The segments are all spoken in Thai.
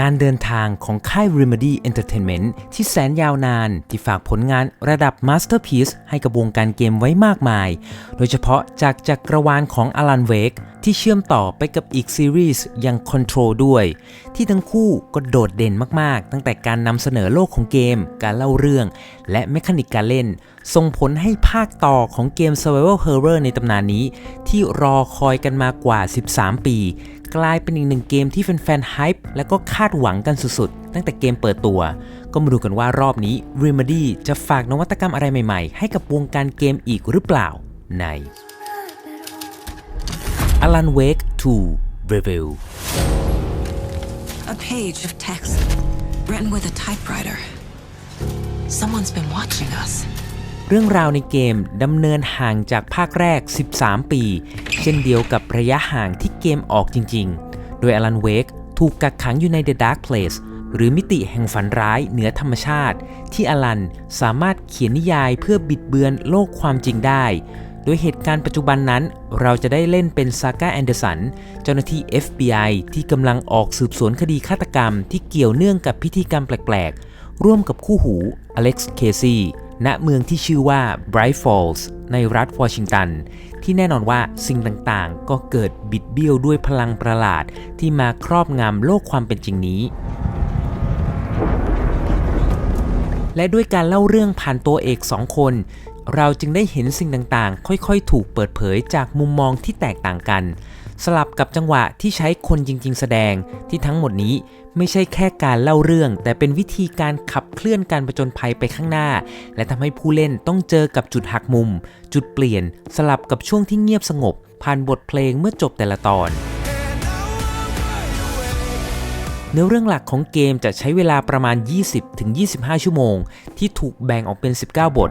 การเดินทางของค่าย Remedy Entertainment ที่แสนยาวนาน ที่ฝากผลงานระดับ Masterpiece ให้กับวงการเกมไว้มากมาย โดยเฉพาะจากจักรวาลของ Alan Wake ที่เชื่อมต่อไปกับอีกซีรีส์อย่าง Control ด้วย ที่ทั้งคู่ก็โดดเด่นมากๆ ตั้งแต่การนำเสนอโลกของเกม การเล่าเรื่อง และเมคานิกการเล่น ส่งผลให้ภาคต่อของเกม Survival Horror ในตำนานนี้ ที่รอคอยกันมากว่า 13 ปี กลายเป็นอีกหนึ่งเกมที่แฟนๆ hype และก็คาดหวังกันสุดๆ ตั้งแต่เกมเปิดตัว ก็มาดูกันว่ารอบนี้ Remedy จะฝากนวัตกรรมอะไรใหม่ๆ ให้กับวงการเกมอีกหรือเปล่าใน Alan Wake 2 Review A page of text written with a typewriter. Someone's been watching us. เรื่องราวในเกมดำเนินห่างจากภาคแรก 13 ปี เช่นเดียวกับระยะห่างที่เกมออกจริงๆ โดยอลันเวกถูกกักขังอยู่ใน The Dark Place หรือมิติแห่งฝันร้ายเหนือธรรมชาติ ที่อลันสามารถเขียนนิยายเพื่อบิดเบือนโลกความจริงได้ โดยเหตุการณ์ปัจจุบันนั้น เราจะได้เล่นเป็นซาก้าแอนเดอร์สัน เจ้าหน้าที่ FBI ที่กำลังออกสืบสวนคดีฆาตกรรมที่เกี่ยวเนื่องกับพิธีกรรมแปลกๆ ร่วมกับคู่หูอเล็กซ์เคซี ณเมืองที่ชื่อว่า Bright Falls ในรัฐวอชิงตัน ที่แน่นอนว่าสิ่งต่างๆ ก็เกิดบิดเบี้ยวด้วยพลังประหลาดที่มาครอบงำโลกความเป็นจริงนี้ และด้วยการเล่าเรื่องผ่านตัวเอกสองคน เราจึงได้เห็นสิ่งต่างๆ ค่อยๆ ถูกเปิดเผยจากมุมมองที่แตกต่างกัน สลับกับจังหวะที่ใช้คนจริง ๆ แสดงที่ทั้งหมดนี้ไม่ใช่แค่การเล่าเรื่อง แต่เป็นวิธีการขับเคลื่อนการประจนภัยไปข้างหน้า และทำให้ผู้เล่นต้องเจอกับจุดหักมุม จุดเปลี่ยน สลับกับช่วงที่เงียบสงบ ผ่านบทเพลงเมื่อจบแต่ละตอนเนื้อเรื่องหลักของเกมจะใช้เวลาประมาณ 20-25 ชั่วโมง ที่ถูกแบ่งออกเป็น 19 บท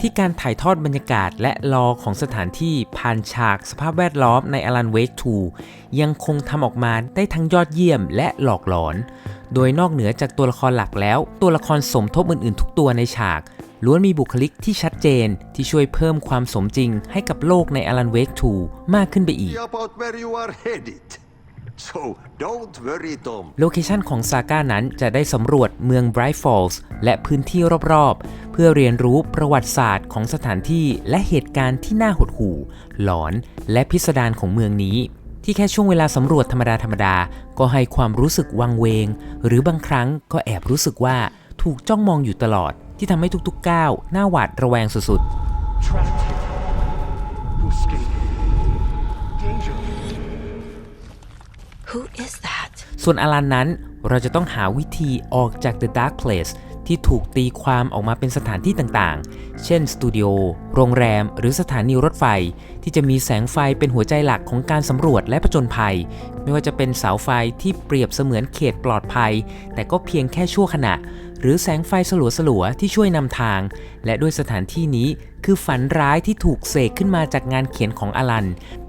ที่การถ่ายทอดบรรยากาศและลอของสถานที่ผ่านฉากสภาพแวดล้อมใน Alan Wake 2 ยังคงทำออกมาได้ทั้งยอดเยี่ยมและหลอกหลอน โดยนอกเหนือจากตัวละครหลักแล้ว ตัวละครสมทบอื่นๆ ทุกตัวในฉากล้วนมีบุคลิกที่ชัดเจนที่ช่วยเพิ่มความสมจริงให้กับโลกใน Alan Wake 2 มากขึ้นไปอีก So don't worry, Tom. โลเคชันของซาก้านั้นจะได้สำรวจเมือง Bright Falls และพื้นที่รอบๆ เพื่อเรียนรู้ประวัติศาสตร์ของสถานที่และเหตุการณ์ที่น่าหดหู่ หลอนและพิสดารของเมืองนี้ ที่แค่ช่วงเวลาสำรวจธรรมดาธรรมดาก็ให้ความรู้สึกวังเวง หรือบางครั้งก็แอบรู้สึกว่าถูกจ้องมองอยู่ตลอด ที่ทำให้ทุกๆก้าวน่าหวาดระแวงสุดๆ Who is that? ส่วนอลันนั้นเราจะต้องหาวิธีออกจาก The Dark Place ที่ถูกตีความออกมาเป็นสถานที่ต่างๆ เช่น สตูดิโอ โรงแรม หรือสถานีรถไฟ ที่จะมีแสงไฟเป็นหัวใจหลักของการสำรวจและผจญภัย ไม่ว่าจะเป็นเสาไฟที่เปรียบเสมือนเขตปลอดภัย แต่ก็เพียงแค่ชั่วขณะ หรือแสงไฟสลัวๆที่ช่วยนำทาง และด้วยสถานที่นี้คือฝันร้ายที่ถูกเสกขึ้นมาจากงานเขียนของอลัน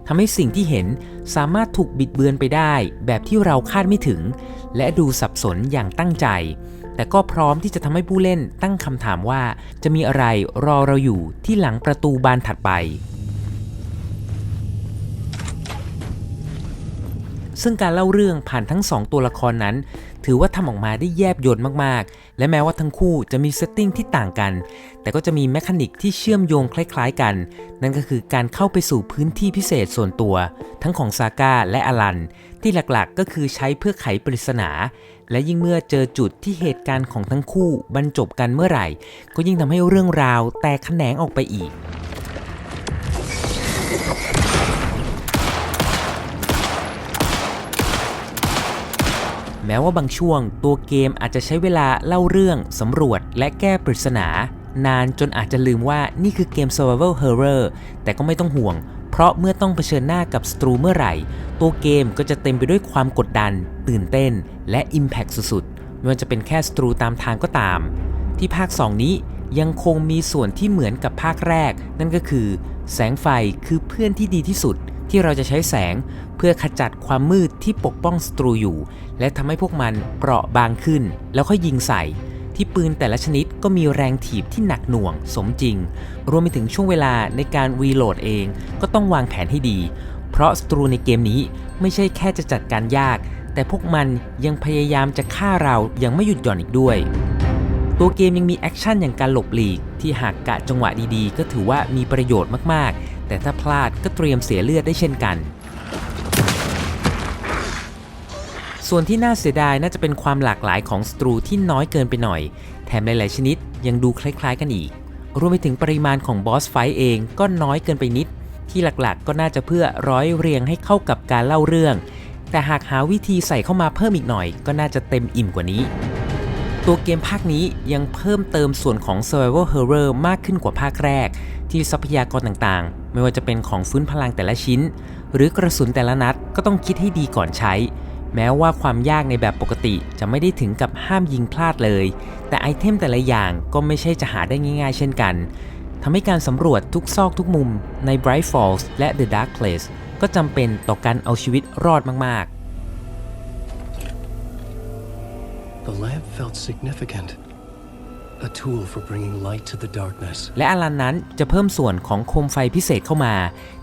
ทำให้สิ่งที่เห็นสามารถถูกบิดเบือนไปได้ แบบที่เราคาดไม่ถึง และดูสับสนอย่างตั้งใจ แต่ก็พร้อมที่จะทำให้ผู้เล่นตั้งคำถามว่า จะมีอะไรรอเราอยู่ที่หลังประตูบานถัดไป ซึ่งการเล่าเรื่องผ่านทั้งสองตัวละครนั้น ถือว่าทำออกมาได้แยบยลมากๆ และแม้ว่าทั้งคู่จะมีเซตติ้งที่ต่างกัน แต่ก็จะมีแมคานิกที่เชื่อมโยงคล้ายๆกัน นั่นก็คือการเข้าไปสู่พื้นที่พิเศษส่วนตัว ทั้งของซาก้าและอลัน ที่หลักๆก็คือใช้เพื่อไขปริศนา และยิ่งเมื่อเจอจุดที่เหตุการณ์ของทั้งคู่บรรจบกันเมื่อไหร่ ก็ยิ่งทำให้เรื่องราวแตกแขนงออกไปอีกแม้ว่าบางช่วงตัวเกมอาจจะใช้เวลาเล่าเรื่อง สำรวจและแก้ปริศนา นานจนอาจจะลืมว่านี่คือเกม Survival Horror แต่ก็ไม่ต้องห่วง เพราะเมื่อต้องเผชิญหน้ากับศัตรูเมื่อไหร่ ตัวเกมก็จะเต็มไปด้วยความกดดัน ตื่นเต้น และ Impact สุดๆ ไม่ว่าจะเป็นแค่ศัตรูตามทางก็ตาม ที่ภาค 2 นี้ยังคงมีส่วนที่เหมือนกับภาคแรก นั่นก็คือ แสงไฟคือเพื่อนที่ดีที่สุด ที่เราจะใช้แสงเพื่อขจัดความมืดที่ปกป้องศัตรูอยู่ และทำให้พวกมันเปราะบางขึ้น แล้วค่อยยิงใส่ ที่ปืนแต่ละชนิดก็มีแรงถีบที่หนักหน่วง สมจริง รวมไปถึงช่วงเวลาในการรีโหลดเองก็ต้องวางแผนให้ดี เพราะศัตรูในเกมนี้ไม่ใช่แค่จะจัดการยาก แต่พวกมันยังพยายามจะฆ่าเรายังไม่หยุดหย่อนอีกด้วย ตัวเกมยังมีแอคชั่นอย่างการหลบหลีก ที่หากกะจังหวะดีๆ ก็ถือว่ามีประโยชน์มากๆ แต่ถ้าพลาดก็เตรียมเสียเลือดได้เช่นกัน ส่วนที่น่าเสียดายน่าจะเป็นความหลากหลายของสตรูที่น้อยเกินไปหน่อย แถมหลายๆชนิดยังดูคล้ายๆกันอีก รวมไปถึงปริมาณของบอสไฟเองก็น้อยเกินไปนิด ที่หลักๆ ก็น่าจะเพื่อร้อยเรียงให้เข้ากับการเล่าเรื่อง แต่หากหาวิธีใส่เข้ามาเพิ่มอีกหน่อย ก็น่าจะเต็มอิ่มกว่านี้ ตัวเกมภาคนี้ยังเพิ่มเติมส่วนของ Survival Horror มากขึ้นกว่าภาคแรก ที่ทรัพยากรต่างๆ ไม่ว่าจะเป็นของฟื้นพลังแต่ละชิ้น หรือกระสุนแต่ละนัดก็ต้องคิดให้ดีก่อนใช้ แม้ว่าความยากในแบบปกติจะไม่ได้ถึงกับห้ามยิงพลาดเลย แต่ไอเทมแต่ละอย่างก็ไม่ใช่จะหาได้ง่ายๆ เช่นกันทำให้การสำรวจทุกซอกทุกมุมใน Bright Falls และ The Dark Place ก็จำเป็นต่อการเอาชีวิตรอดมากๆ The lamp felt significant. A tool for bringing light to the darkness. และอลันนั้นจะเพิ่มส่วนของโคมไฟพิเศษเข้ามา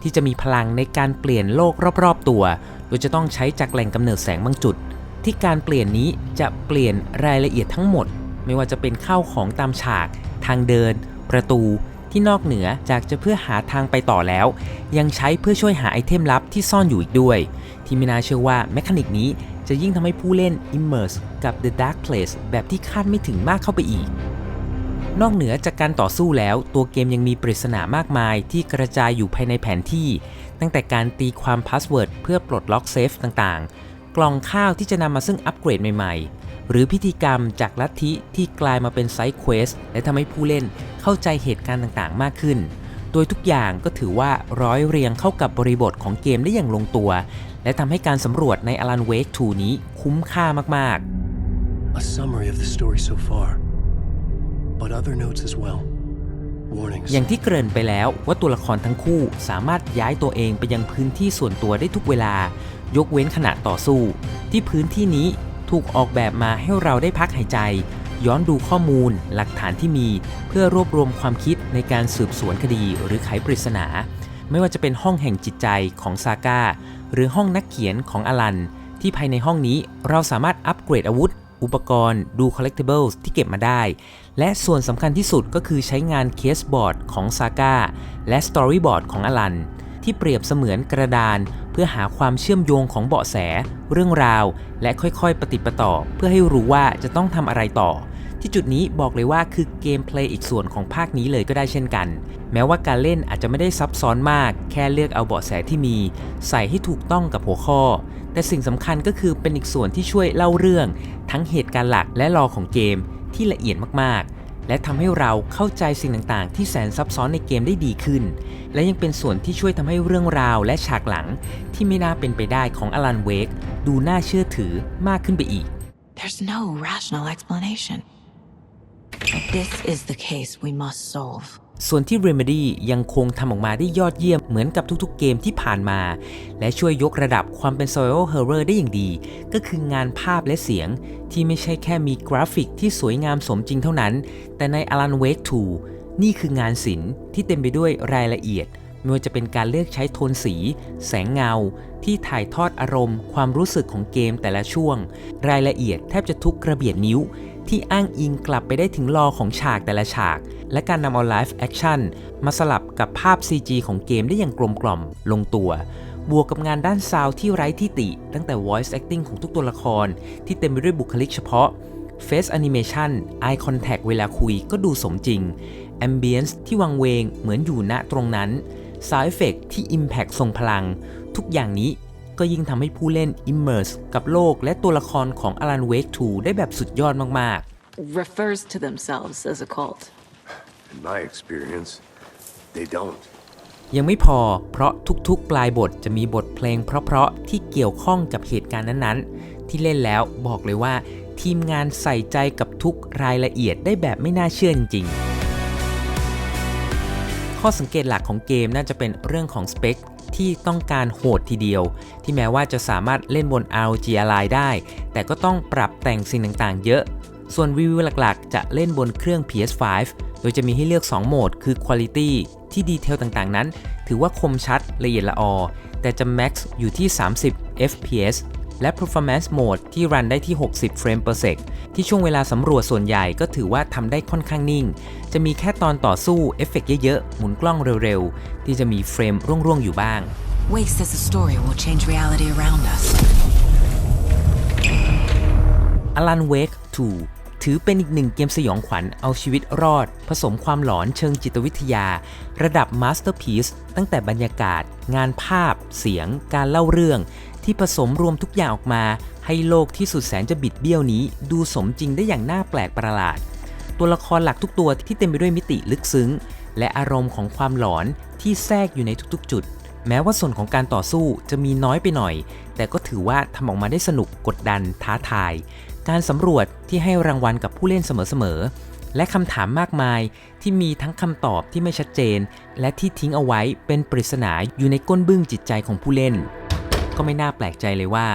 ที่จะมีพลังในการเปลี่ยนโลกรอบๆตัว โดยจะต้องใช้จากแหล่งกำเนิดแสงบางจุด ที่การเปลี่ยนนี้จะเปลี่ยนรายละเอียดทั้งหมด ไม่ว่าจะเป็นข้าวของตามฉาก ทางเดิน ประตูที่นอกเหนือจากจะเพื่อหาทางไปต่อแล้ว ยังใช้เพื่อช่วยหาไอเทมลับที่ซ่อนอยู่อีกด้วย ที่ไม่น่าเชื่อว่าแมคานิกนี้จะยิ่งทำให้ผู้เล่น immerse กับ The Dark Place แบบที่คาดไม่ถึงมากเข้าไปอีก นอกเหนือจากการต่อสู้แล้ว ตัวเกมยังมีปริศนามากมายที่กระจายอยู่ภายในแผนที่ ตั้งแต่การตีความพาสเวิร์ดเพื่อปลดล็อกเซฟต่างๆ กล่องข้าวที่จะนำมาซึ่งอัปเกรดใหม่ๆ หรือพิธีกรรมจากลัทธิที่กลายมาเป็นไซด์เควสและทำให้ผู้เล่นเข้าใจเหตุการณ์ต่างๆ มากขึ้น โดยทุกอย่างก็ถือว่าร้อยเรียงเข้ากับบริบทของเกมได้อย่างลงตัว และทำให้การสำรวจใน Alan Wake 2 นี้คุ้มค่ามากๆ A summary of the story so far. But other notes as well. อย่างที่เกริ่นไปแล้วว่าตัวละครทั้งคู่สามารถย้ายตัวเองไปยังพื้นที่ส่วนตัวได้ทุกเวลา ยกเว้นขณะต่อสู้ ที่พื้นที่นี้ถูกออกแบบมาให้เราได้พักหายใจ ย้อนดูข้อมูล หลักฐานที่มี เพื่อรวบรวมความคิดในการสืบสวนคดีหรือไขปริศนา ไม่ว่าจะเป็นห้องแห่งจิตใจของซาก้าหรือห้องนักเขียนของอลัน ที่ภายในห้องนี้เราสามารถอัปเกรดอาวุธ อุปกรณ์ดู collectibles ที่เก็บมาได้ และส่วนสำคัญที่สุดก็คือใช้งานเคสบอร์ดของซาก้าและสตอรี่บอร์ดของอลัน ที่เปรียบเสมือนกระดาน เพื่อหาความเชื่อมโยงของเบาะแส เรื่องราว และค่อยๆปฏิประต่อ เพื่อให้รู้ว่าจะต้องทำอะไรต่อ ที่จุดนี้บอกเลยว่าคือเกมเพลย์อีกส่วนของภาคนี้เลยก็ได้เช่นกัน แม้ว่าการเล่นอาจจะไม่ได้ซับซ้อนมาก แค่เลือกเอาเบาะแสที่มี ใส่ให้ถูกต้องกับหัวข้อ แต่สิ่งสำคัญก็คือเป็นอีกส่วนที่ช่วยเล่าเรื่อง ทั้งเหตุการณ์หลักและรอของเกม ที่ละเอียดมากๆ และทำให้เราเข้าใจสิ่งต่างๆ ที่แสนซับซ้อนในเกมได้ดีขึ้น และยังเป็นส่วนที่ช่วยทำให้เรื่องราวและฉากหลัง ที่ไม่น่าเป็นไปได้ของอลันเวกดูน่าเชื่อถือมากขึ้นไปอีก There's no rational explanation. But this is the case we must solve. ส่วนที่ Remedy ยังคงทำออกมาได้ยอดเยี่ยมเหมือนกับทุกๆเกมที่ผ่านมา และช่วยยกระดับความเป็น Survival Horror ได้อย่างดี ก็คืองานภาพและเสียงที่ไม่ใช่แค่มีกราฟิกที่สวยงามสมจริงเท่านั้น แต่ใน Alan Wake 2 นี่คืองานศิลป์ที่เต็มไปด้วยรายละเอียดไม่ว่าจะเป็นการเลือกใช้โทนสี แสงเงา ที่ถ่ายทอดอารมณ์ ความรู้สึกของเกมแต่ละช่วง รายละเอียดแทบจะทุกกระเบียดนิ้ว ที่อ้างอิงกลับไปได้ถึงรอของฉากแต่ละฉาก และการนำเอาไลฟ์แอคชั่นมาสลับกับภาพ CG ของเกมได้อย่างกลมกล่อมลงตัว บวกกับงานด้านซาวด์ที่ไร้ที่ติ ตั้งแต่ voice acting ของทุกตัวละคร ที่เต็มไปด้วยบุคลิกเฉพาะ Face Animation Eye Contact เวลาคุยก็ดูสมจริง Ambience ที่วังเวงเหมือนอยู่ณตรงนั้น Sound Effect ที่ Impact ทรงพลัง ทุกอย่างนี้ ก็ยิ่งทำให้ผู้เล่น immerse กับโลกและตัวละครของ Alan Wake 2 ได้แบบสุดยอดมาก ๆ refers to themselves as a cult. In my experience, they don't. ยังไม่พอ เพราะทุกๆ ปลายบทจะมีบทเพลงเพราะๆ ที่เกี่ยวข้องกับเหตุการณ์นั้นๆ ที่เล่นแล้วบอกเลยว่า ทีมงานใส่ใจกับทุกรายละเอียดได้แบบไม่น่าเชื่อจริงๆข้อสังเกตหลักของเกมน่าจะเป็นเรื่องของสเปค ที่ต้องการโหดทีเดียว ที่แม้ว่าจะสามารถเล่นบน ROG Ally ได้ แต่ก็ต้องปรับแต่งสิ่งต่างๆ เยอะ ส่วนรีวิวหลักๆ จะเล่นบนเครื่อง PS5 โดยจะมีให้เลือก 2 โหมด คือ Quality ที่ดีเทลต่างๆ นั้น ถือว่าคมชัดละเอียดละออ แต่จะ Max อยู่ที่ 30 FPS และ performance mode ที่รันได้ที่ 60 เฟรม per sec ที่ช่วงเวลาสำรวจส่วนใหญ่ก็ถือว่าทำได้ค่อนข้างนิ่ง จะมีแค่ตอนต่อสู้เอฟเฟกต์เยอะๆ หมุนกล้องเร็วๆ ที่จะมีเฟรมร่วงๆ อยู่บ้าง Wake says the story will change reality around us. Alan Wake 2ถือเป็นอีกหนึ่งเกมสยองขวัญเอาชีวิตรอด ผสมความหลอนเชิงจิตวิทยา ระดับมาสเตอร์พีซตั้งแต่บรรยากาศ งานภาพ เสียง การเล่าเรื่อง ที่ผสมรวมทุกอย่างออกมา ให้โลกที่สุดแสนจะบิดเบี้ยวนี้ ดูสมจริงได้อย่างน่าแปลกประหลาด ตัวละครหลักทุกตัวที่เต็มไปด้วยมิติลึกซึ้ง และอารมณ์ของความหลอนที่แทรกอยู่ในทุกๆ จุด แม้ว่าส่วนของการต่อสู้จะมีน้อยไปหน่อย แต่ก็ถือว่าทำออกมาได้สนุกกดดันท้าทาย การสำรวจที่ให้รางวัลกับผู้เล่นเสมอๆและคำถามมากมายที่มีทั้งคำตอบที่ไม่ชัดเจน และที่ทิ้งเอาไว้เป็นปริศนาอยู่ในก้นบึ้งจิตใจของผู้เล่น ก็ไม่น่าแปลกใจเลยว่า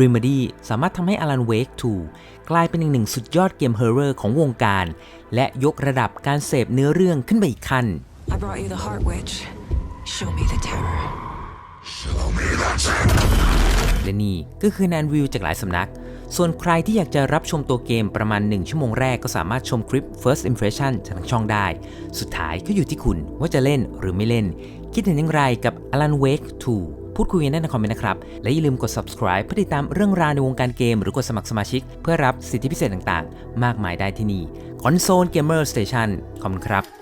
Remedy สามารถทำให้ Alan Wake 2 กลายเป็นอีกหนึ่งสุดยอดเกมเฮอร์เรอร์ของวงการ และยกระดับการเสพเนื้อเรื่องขึ้นไปอีกขั้น I brought you the Heart Witch. Show me the terror. และนี่ก็คือแนนวิวจากหลายสำนัก ส่วนใครที่อยากจะรับชมตัวเกมประมาณ 1 ชั่วโมงแรกก็สามารถชมคลิป First Impression จากทางช่องได้ สุดท้ายก็อยู่ที่คุณว่าจะเล่นหรือไม่เล่น คิดเห็นอย่างไรกับ Alan Wake 2 พูดคุยกันได้ในคอมเมนต์นะครับ และอย่าลืมกด subscribe เพื่อติดตามเรื่องราวในวงการเกม หรือกดสมัครสมาชิก เพื่อรับสิทธิพิเศษต่างๆ มากมายได้ที่นี่ Console Gamer Station ขอบคุณครับ